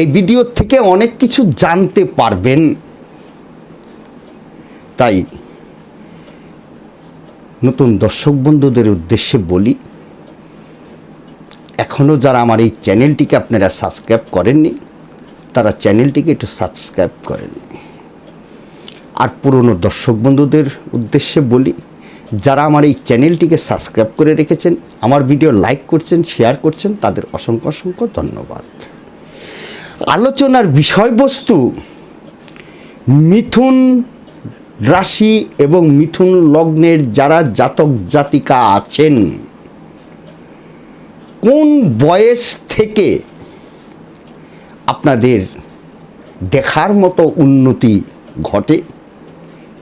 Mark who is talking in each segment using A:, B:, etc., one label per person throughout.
A: এই ভিডিও থেকে অনেক কিছু জানতে পারবেন। তাই নতুন দর্শক বন্ধুদের উদ্দেশ্যে বলি এখনও যারা আমার এই চ্যানেলটিকে আপনারা সাবস্ক্রাইব করেননি, তারা চ্যানেলটিকে একটু সাবস্ক্রাইব করেন। আর পুরনো দর্শক বন্ধুদের উদ্দেশ্যে বলি, যারা আমার এই চ্যানেলটিকে সাবস্ক্রাইব করে রেখেছেন, আমার ভিডিও লাইক করছেন, শেয়ার করছেন, তাদের অসংখ্য অসংখ্য ধন্যবাদ। আলোচনার বিষয়বস্তু মিথুন রাশি এবং মিথুন লগ্নের যারা জাতক জাতিকা আছেন, কোন বয়স থেকে আপনাদের দেখার মতো উন্নতি ঘটে?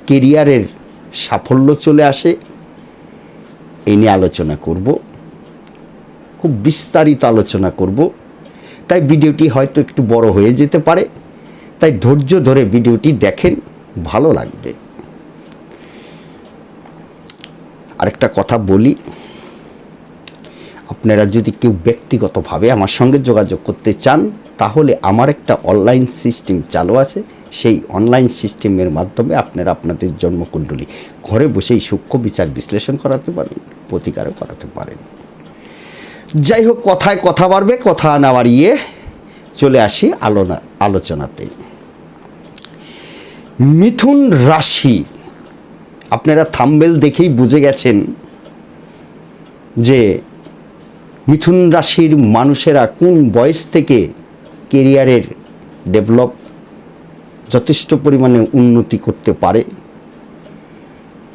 A: কেরিয়ারের সাফল্য চলে আসে এই নিয়ে আলোচনা করব। খুব বিস্তারিত আলোচনা করব। তাই ভিডিওটি হয়তো একটু বড় হয়ে যেতে পারে। তাই ধৈর্য ধরে ভিডিওটি দেখেন, ভালো লাগবে। আরেকটা কথা বলি, আপনারা যদি কেউ ব্যক্তিগতভাবে আমার সঙ্গে যোগাযোগ করতে চান, তাহলে আমার একটা অনলাইন সিস্টেম চালু আছে। সেই অনলাইন সিস্টেমের মাধ্যমে আপনারা আপনাদের জন্মকুণ্ডলী ঘরে বসেই সূক্ষ্ম বিচার বিশ্লেষণ করাতে পারেন, প্রতিকারও করাতে পারেন। যাই হোক কথায় কথা বাড়বে, কথা না বাড়িয়ে চলে আসি আলোনা, আলোচনাতে। মিথুন রাশি, আপনারা থাম্বেল দেখেই বুঝে গেছেন যে মিথুন রাশির মানুষেরা কোন বয়স থেকে কেরিয়ারের ডেভেলপ যথেষ্ট পরিমাণে উন্নতি করতে পারে,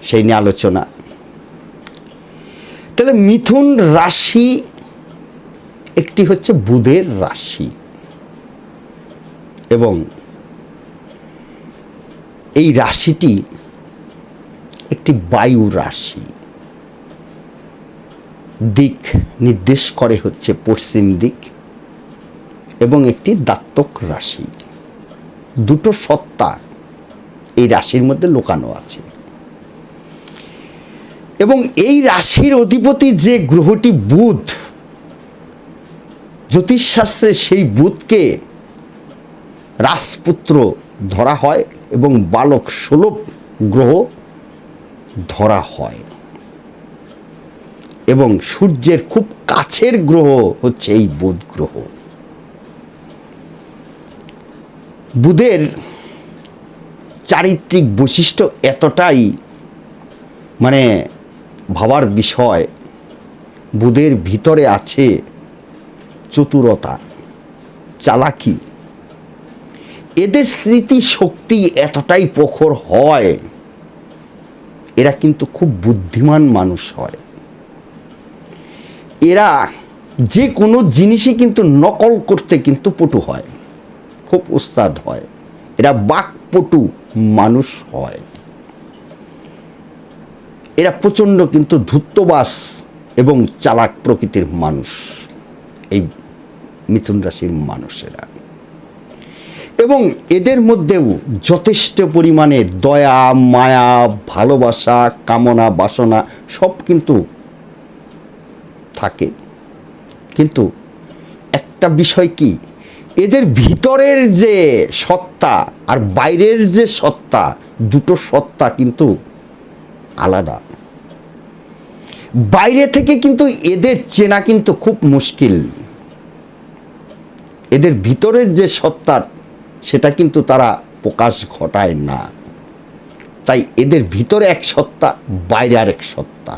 A: সেই নিয়ে আলোচনা। তাহলে মিথুন রাশি একটি হচ্ছে বুধের রাশি। এবং এই রাশিটি একটি বায়ু রাশি। দিক নির্দেশ করে হচ্ছে পশ্চিম দিক এবং একটি দাত্তক রাশি। দুটো সত্তা এই রাশির মধ্যে লুকানো আছে। এবং এই রাশির অধিপতি যে গ্রহটি বুধ জ্যোতিষশাস্ত্রে সেই বুধকে রাজপুত্র ধরা হয় এবং বালক সুলভ গ্রহ ধরা হয়। এবং সূর্যের খুব কাছের গ্রহ হচ্ছে এই বুধ গ্রহ। বুধের চারিত্রিক বৈশিষ্ট্য এতটাই মানে ভাবার বিষয়, বুধের ভিতরে আছে চতুরতা, চালাকি। এদের স্মৃতি শক্তি এতটাই প্রখর হয়, এরা কিন্তু খুব বুদ্ধিমান মানুষ হয়। এরা যে কোনো জিনিসই কিন্তু নকল করতে কিন্তু পটু হয়, খুব উস্তাদ হয়। এরা বাকপটু মানুষ হয়। এরা প্রচণ্ড কিন্তু ধূর্তবাস এবং চালাক প্রকৃতির মানুষ। এই মিথুন রাশির মানুষেরা। এবং এদের মধ্যেও যথেষ্ট পরিমাণে দয়া, মায়া, ভালোবাসা, কামনা, বাসনা সব কিন্তু থাকে। কিন্তু একটা বিষয় কি? এদের ভিতরের যে সত্তা আর বাইরের যে সত্তা, দুটো সত্তা কিন্তু আলাদা। বাইরে থেকে কিন্তু এদের চেনা কিন্তু খুব মুশকিল। এদের ভিতরের যে সত্তা সেটা কিন্তু তারা প্রকাশ ঘটায় না। তাই এদের ভিতরে এক সত্তা, বাইরে আর এক সত্তা।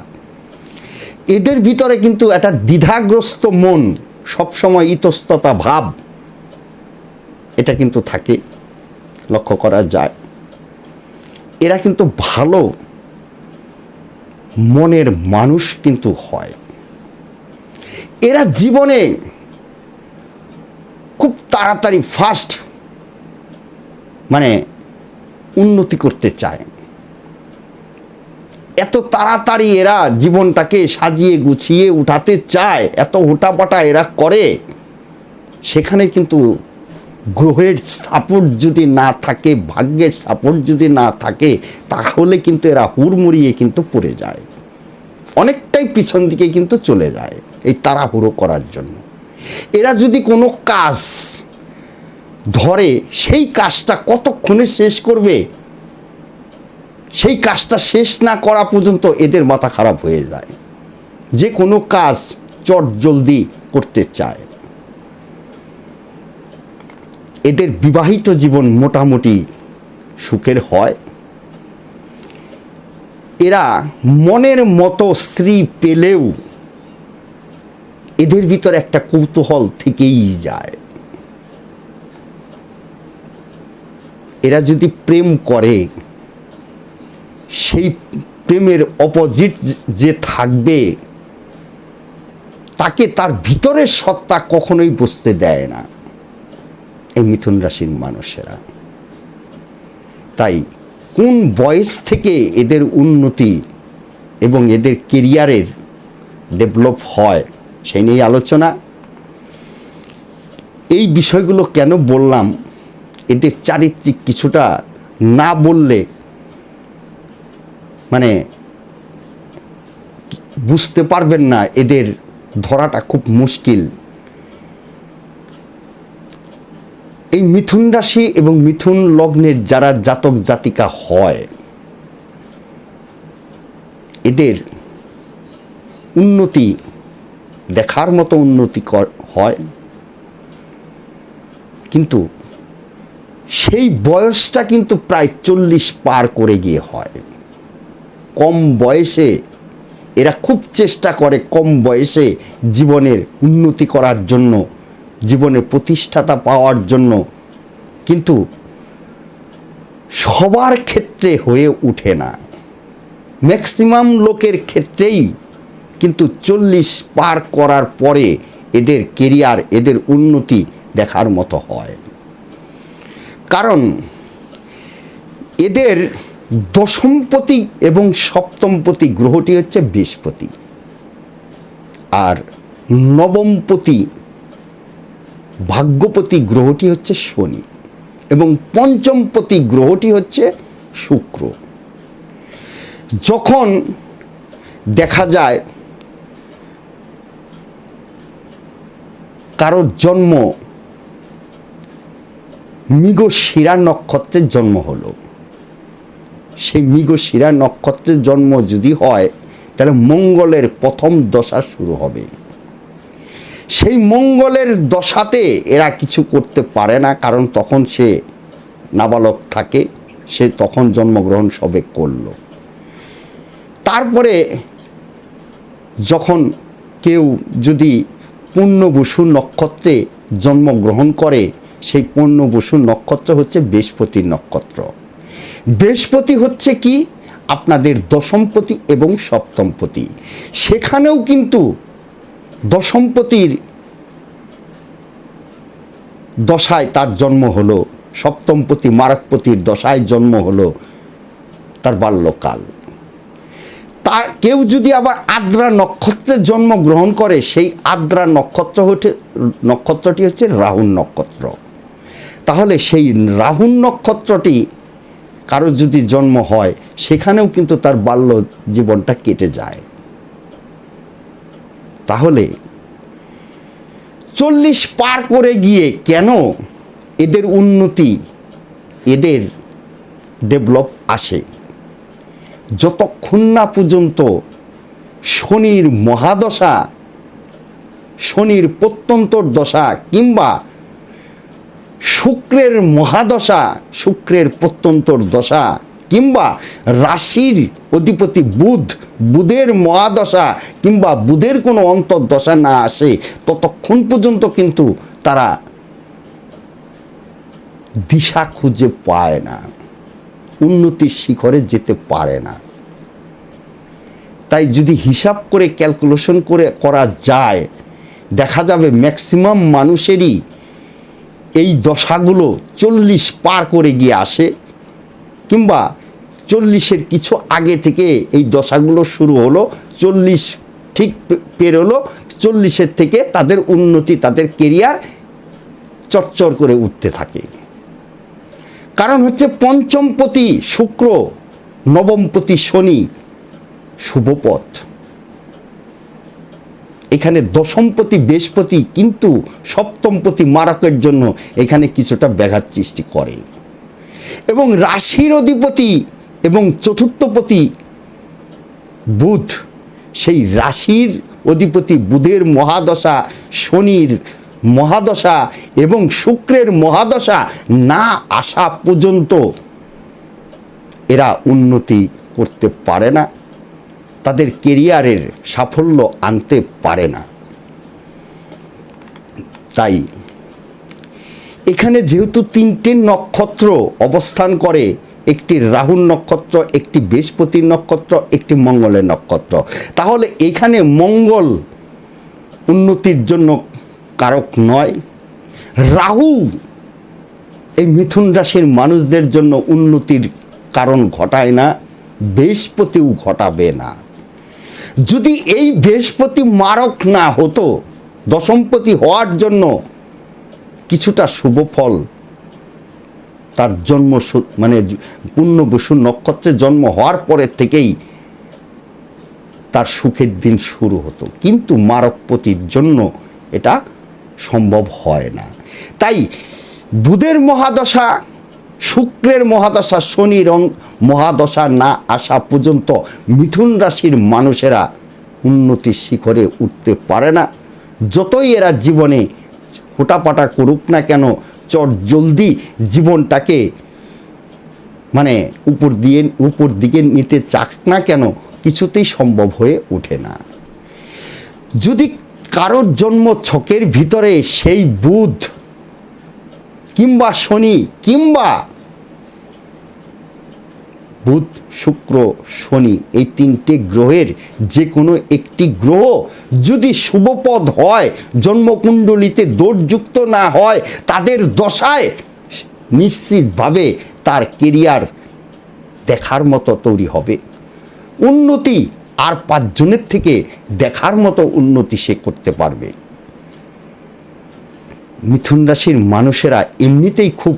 A: এদের ভিতরে কিন্তু একটা দ্বিধাগ্রস্ত মন, সবসময় ইতস্ততা ভাব, এটা কিন্তু থাকে, লক্ষ্য করা যায়। এরা কিন্তু ভালো মনের মানুষ কিন্তু হয়। এরা জীবনে খুব তাড়াতাড়ি ফাস্ট মানে উন্নতি করতে চায়। এত তাড়াতাড়ি এরা জীবনটাকে সাজিয়ে গুছিয়ে উঠাতে চায়, এত হুটাপাটা এরা করে, সেখানে কিন্তু গ্রহের সাপোর্ট যদি না থাকে, ভাগ্যের সাপোর্ট যদি না থাকে, তাহলে কিন্তু এরা হুড়মুড়িয়ে কিন্তু পড়ে যায়। অনেকটাই পিছন দিকে কিন্তু চলে যায় এই তাড়াহুড়ো করার জন্য। এরা যদি কোনো কাজ ধরে, সেই কাজটা কতক্ষণে শেষ করবে? সেই কাজটা শেষ না করা পর্যন্ত এদের মাথা খারাপ হয়ে যায়। যে কোনো কাজ চট জলদি করতে চায়। এদের বিবাহিত জীবন মোটামুটি সুখের হয়। এরা মনের মতো স্ত্রী পেলেও এদের ভিতর একটা কৌতূহল থেকেই যায়। এরা যদি প্রেম করে, সেই প্রেমের অপোজিট যে থাকবে, তাকে তার ভিতরের সত্তা কখনোই বুঝতে দেয় না। এই মিথুন রাশির মানুষেরা। তাই কোন বয়স থেকে এদের উন্নতি এবং এদের কেরিয়ারের ডেভেলপ হয় সেই নিয়ে আলোচনা। এই বিষয়গুলো কেন বললাম? এদের চারিত্রিক কিছুটা না বললে মানে বুঝতে পারবেন না, এদের ধরাটা খুব মুশকিল। এই মিথুন রাশি এবং মিথুন লগ্নের যারা জাতক জাতিকা হয়, এদের উন্নতি দেখার মতো উন্নতি হয়। কিন্তু সেই বয়সটা কিন্তু প্রায় চল্লিশ পার করে গিয়ে হয়। কম বয়সে, এরা খুব চেষ্টা করে কম বয়সে জীবনের উন্নতি করার জন্য, জীবনের প্রতিষ্ঠাতা পাওয়ার জন্য। কিন্তু সবার ক্ষেত্রে হয়ে ওঠে না। ম্যাক্সিমাম লোকের ক্ষেত্রেই কিন্তু চল্লিশ পার করার পরে এদের কেরিয়ার, এদের উন্নতি দেখার মতো হয়। কারণ এদের দশমপতি এবং সপ্তমপতি গ্রহটি হচ্ছে বৃহস্পতি। আর নবমপতি ভাগ্যপতি গ্রহটি হচ্ছে শনি এবং পঞ্চমপতি গ্রহটি হচ্ছে শুক্র। যখন দেখা যায় কারোর জন্ম মৃগশিরা নক্ষত্রের জন্ম হলো। সেই মৃগশিরা নক্ষত্রের জন্ম যদি হয়, তাহলে মঙ্গলের প্রথম দশা শুরু হবে। সেই মঙ্গলের দশাতে এরা কিছু করতে পারে না, কারণ তখন সে নাবালক থাকে, সে তখন জন্মগ্রহণ সবে করল। তারপরে যখন কেউ যদি পূর্ণবসু নক্ষত্রে জন্মগ্রহণ করে, সেই পূর্ণ পূর্ণবসু নক্ষত্র হচ্ছে বৃহস্পতি নক্ষত্র। বৃহস্পতি হচ্ছে কি? আপনাদের দশমপতি এবং সপ্তমপতি। সেখানেও কিন্তু দশমপতির দশায় তার জন্ম হলো, সপ্তমপতি মারকপতির দশায় জন্ম হলো তার বাল্যকাল। তার কেউ যদি আবার আদ্রা নক্ষত্রের জন্ম গ্রহণ করে, সেই আদ্রা নক্ষত্র হচ্ছে, নক্ষত্রটি হচ্ছে রাহুল নক্ষত্র। তাহলে সেই রাহুল নক্ষত্রটি কারও যদি জন্ম হয়, সেখানেও কিন্তু তার বাল্য জীবনটা কেটে যায়। তাহলে চল্লিশ পার করে গিয়ে কেন এদের উন্নতি, এদের ডেভেলপ আসে? যতক্ষণ না পর্যন্ত শনির মহাদশা, শনির প্রত্যন্তর দশা কিংবা শুক্রের মহাদশা, শুক্রের প্রত্যন্তর দশা কিংবা রাশির অধিপতি বুধ, বুধের মহাদশা কিংবা বুধের কোনো অন্তর্দশা না আসে, ততক্ষণ পর্যন্ত কিন্তু তারা দিশা খুঁজে পায় না। উন্নতির শিখরে যেতে পারে না। তাই যদি হিসাব করে ক্যালকুলেশন করে করা যায়, দেখা যাবে ম্যাক্সিমাম মানুষেরই এই দশাগুলো চল্লিশ পার করে গিয়ে আসে, কিংবা চল্লিশের কিছু আগে থেকে এই দশাগুলো শুরু হলো, চল্লিশ ঠিক পেরোলো, চল্লিশের থেকে তাদের উন্নতি, তাদের কেরিয়ার চচ্চর করে উঠতে থাকে। কারণ হচ্ছে পঞ্চমপতি শুক্র নবমপতি শনি শুভপথ এখানে দশমপতি বৃহস্পতি কিন্তু সপ্তমপতি মারকের জন্য এখানে কিছুটা ব্যাঘাত সৃষ্টি করে। এবং রাশির অধিপতি এবং চতুর্থপতি বুধ, সেই রাশির অধিপতি বুধের মহাদশা শনির মহাদশা এবং শুক্রের মহাদশা না আসা পর্যন্ত এরা উন্নতি করতে পারে না। তাদের কেরিয়ারের সাফল্য আনতে পারে না। তাই এখানে যেহেতু তিনটে নক্ষত্র অবস্থান করে, একটি রাহুর নক্ষত্র, একটি বৃহস্পতির নক্ষত্র, একটি মঙ্গলের নক্ষত্র, তাহলে এখানে মঙ্গল উন্নতির জন্য কারক নয়, রাহু এই মিথুন রাশির মানুষদের জন্য উন্নতির কারণ ঘটায় না, বৃহস্পতিও ঘটাবে না। যদি এই বৃহস্পতি মারক না হতো, দশমপতি হওয়ার জন্য কিছুটা শুভ ফল তার জন্ম মানে পূর্ণ বসু নক্ষত্রে জন্ম হওয়ার পরের থেকেই তার সুখের দিন শুরু হতো। কিন্তু মারকপতির জন্য এটা সম্ভব হয় না। তাই বুধের মহাদশা, শুক্রের মহাদশা শনি অং- মহাদশা না আসা পর্যন্ত মিথুন রাশির মানুষেরা উন্নতির শিখরে উঠতে পারে না। যতই এরা জীবনে হুটাপাটা করুক না কেন, চট জলদি জীবনটাকে মানে উপর দিয়ে, উপর দিকে নিতে চাক না কেন, কিছুতেই সম্ভব হয়ে ওঠে না। যদি কারোর জন্ম ছকের ভিতরে সেই বুধ কিংবা শনি কিংবা বুধ, শুক্র, শনি এই তিনটে গ্রহের যে কোনো একটি গ্রহ যদি শুভপদ হয়, জন্মকুণ্ডলিতে দোষযুক্ত না হয়, তাদের দশায় নিশ্চিতভাবে তার কেরিয়ার দেখার মতো তৈরি হবে। উন্নতি আর পাঁচজনের থেকে দেখার মতো উন্নতি সে করতে পারবে। মিথুন রাশির মানুষেরা এমনিতেই খুব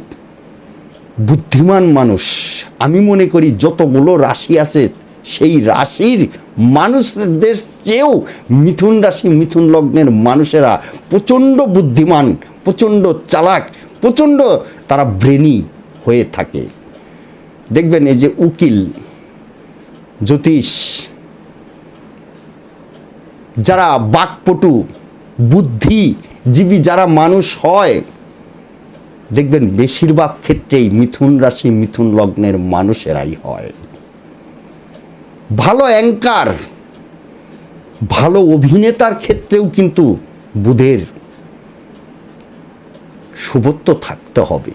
A: বুদ্ধিমান মানুষ। আমি মনে করি যতগুলো রাশি আছে, সেই রাশির মানুষদের চেয়েও মিথুন রাশি, মিথুন লগ্নের মানুষেরা প্রচণ্ড বুদ্ধিমান, প্রচণ্ড চালাক, প্রচণ্ড তারা ব্রেনি হয়ে থাকে। দেখবেন এই যে উকিল, জ্যোতিষ যারা বাকপটু, বুদ্ধিজীবী যারা মানুষ হয়, দেখবেন বেশিরভাগ ক্ষেত্রেই মিথুন রাশি মিথুন লগ্নের মানুষেরাই হয়। ভালো অ্যাঙ্কার, ভালো অভিনেতার ক্ষেত্রেও কিন্তু বুধের শুভত্ব থাকতে হবে।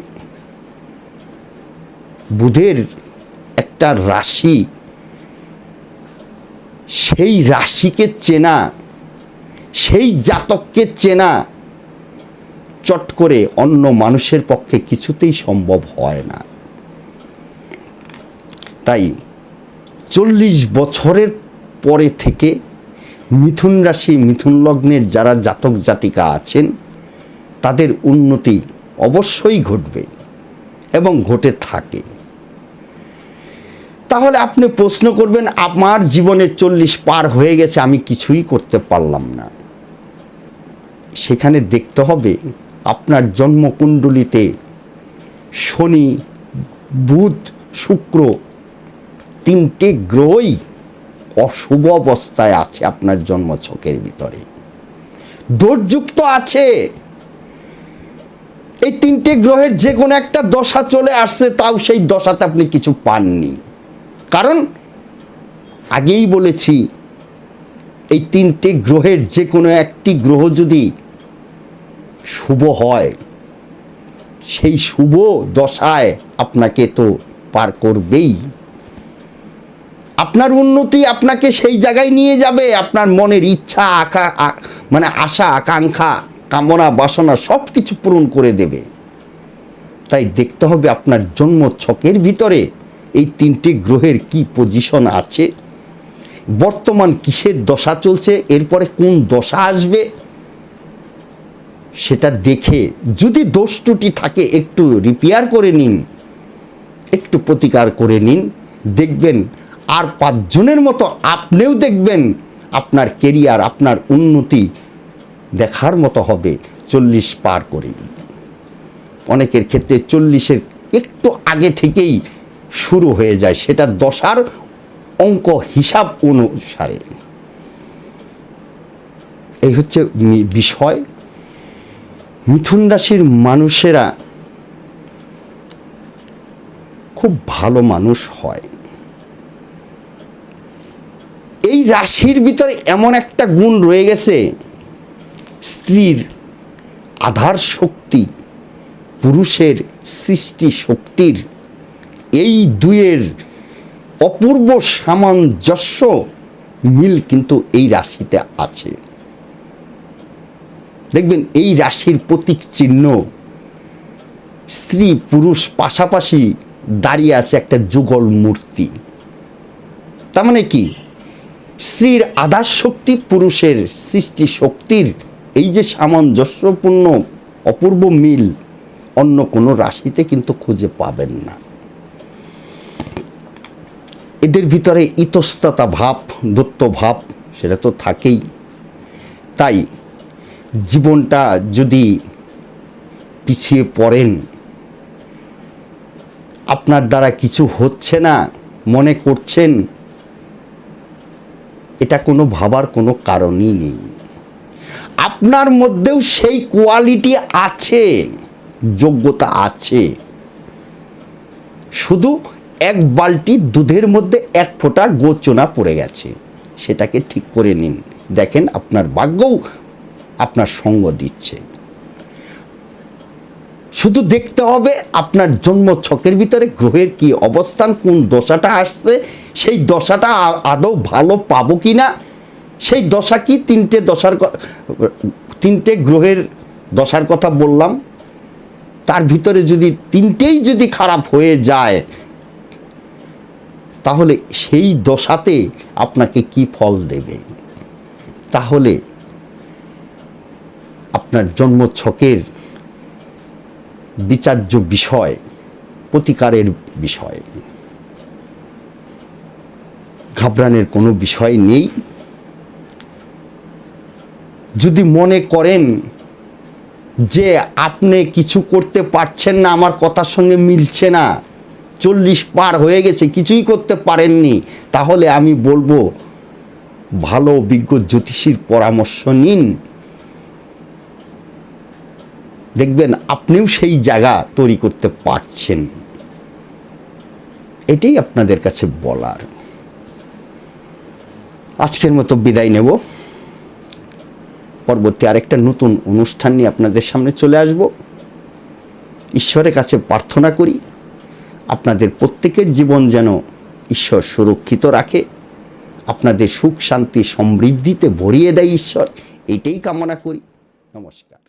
A: বুধের একটা রাশি সেই রাশিকে চেনা, সেই জাতককে চেনা, চট করে অন্য মানুষের পক্ষে কিছুতেই সম্ভব হয় না। তাই চল্লিশ বছরের পরে থেকে মিথুন রাশি, মিথুন লগ্নের যারা জাতক জাতিকা আছেন, তাদের উন্নতি অবশ্যই ঘটবে এবং ঘটে থাকে। তাহলে আপনি প্রশ্ন করবেন, আমার জীবনে চল্লিশ পার হয়ে গেছে, আমি কিছুই করতে পারলাম না। সেখানে দেখতে হবে, আপনার জন্মকুণ্ডলিতে শনি, বুধ, শুক্র তিনটে গ্রহই অশুভ অবস্থায় আছে আপনার জন্মছকের ভিতরে। দোষযুক্ত আছে। এই তিনটে গ্রহের যে কোনো একটা দশা চলে আসছে, তাও সেই দশাতে আপনি কিছু পাননি। কারণ আগেই বলেছি, এই তিনটে গ্রহের যে কোনো একটি গ্রহ যদি শুভ হয়, সেই শুভ দশায় আপনাকে তো পার করবেই। আপনার উন্নতি আপনাকে সেই জায়গায় নিয়ে যাবে, আপনার মনের ইচ্ছা, আকা মানে আশা, আকাঙ্ক্ষা, কামনা, বাসনা সব কিছু পূরণ করে দেবে। তাই দেখতে হবে আপনার জন্ম ছকের ভিতরে এই তিনটি গ্রহের কি পজিশন আছে? বর্তমান কিসের দশা চলছে? এরপরে কোন দশা আসবে? সেটা দেখে যদি দোষ ত্রুটি থাকে, একটু রিপেয়ার করে নিন। একটু প্রতিকার করে নিন। দেখবেন আর পাঁচজনের মতো আপনিও দেখবেন আপনার কেরিয়ার আপনার উন্নতি দেখার মতো হবে চল্লিশ পার করেই। অনেকের ক্ষেত্রে চল্লিশের একটু আগে থেকেই শুরু হয়ে যায়, সেটা দশার অঙ্ক হিসাব অনুসারে। এই হচ্ছে বিষয়। মিথুন রাশির মানুষেরা খুব ভালো মানুষ হয়। এই রাশির ভিতরে এমন একটা গুণ রয়ে গেছে, স্ত্রীর আধার শক্তি, পুরুষের সৃষ্টি শক্তির এই দুয়ের অপূর্ব সামঞ্জস্য মিল কিন্তু এই রাশিতে আছে। দেখবেন এই রাশির প্রতীক চিহ্ন স্ত্রী পুরুষ পাশাপাশি দাঁড়িয়ে আছে একটা যুগল মূর্তি। তার মানে কি? স্ত্রীর আধার শক্তি পুরুষের সৃষ্টি শক্তির এই যে সামঞ্জস্যপূর্ণ অপূর্ব মিল অন্য কোনো রাশিতে কিন্তু খুঁজে পাবেন না। এদের ভিতরে ইতস্ততা ভাব, দত্ত ভাব, সেটা তো থাকেই। তাই জীবনটা যদি পিছিয়ে পড়েন, আপনার দ্বারা কিছু হচ্ছে না, মনে করছেন, এটা কোনো ভাবার কোনো কারণই নেই। আপনার মধ্যেও সেই কোয়ালিটি আছে, যোগ্যতা আছে। শুধু এক বালতি দুধের মধ্যে এক ফোঁটা গোচনা পড়ে গেছে। সেটাকে ঠিক করে নিন। দেখেন আপনার ভাগ্যও আপনার সঙ্গ দিচ্ছে। শুধু দেখতে হবে আপনার জন্ম ছকের ভিতরে, গ্রহের কি অবস্থান, কোন দশাটা আসছে, সেই দশাটা আদৌ ভালো পাবো কি না সেই দশা কি তিনটে দশার তিনটে গ্রহের দশার কথা বললাম? তার ভিতরে যদি তিনটেই যদি খারাপ হয়ে যায় তাহলে সেই দশাতে আপনাকে কি ফল দেবে? তাহলে আপনার জন্ম ছকের বিচার্য বিষয়, প্রতিকারের বিষয়। ঘাবড়ানোর কোনো বিষয় নেই। যদি মনে করেন যে আপনি কিছু করতে পারছেন না, আমার কথার সঙ্গে মিলছে না চল্লিশ পার হয়ে গেছে, কিছুই করতে পারেননি। তাহলে আমি বলব, ভালো অভিজ্ঞ জ্যোতিষীর পরামর্শ নিন। দেখবেন আপনিও সেই জায়গা তৈরি করতে পারছেন। এটাই আপনাদের কাছে বলার। আজকের মতো বিদায় নেব। পরবর্তী আরেকটা নতুন অনুষ্ঠান নিয়ে আপনাদের সামনে চলে আসব। ঈশ্বরের কাছে প্রার্থনা করি। আপনাদের প্রত্যেকের জীবন যেন ঈশ্বর সুরক্ষিত রাখে, আপনাদের সুখ শান্তি সমৃদ্ধিতে ভরিয়ে দেয় ঈশ্বর, এটাই কামনা করি। নমস্কার।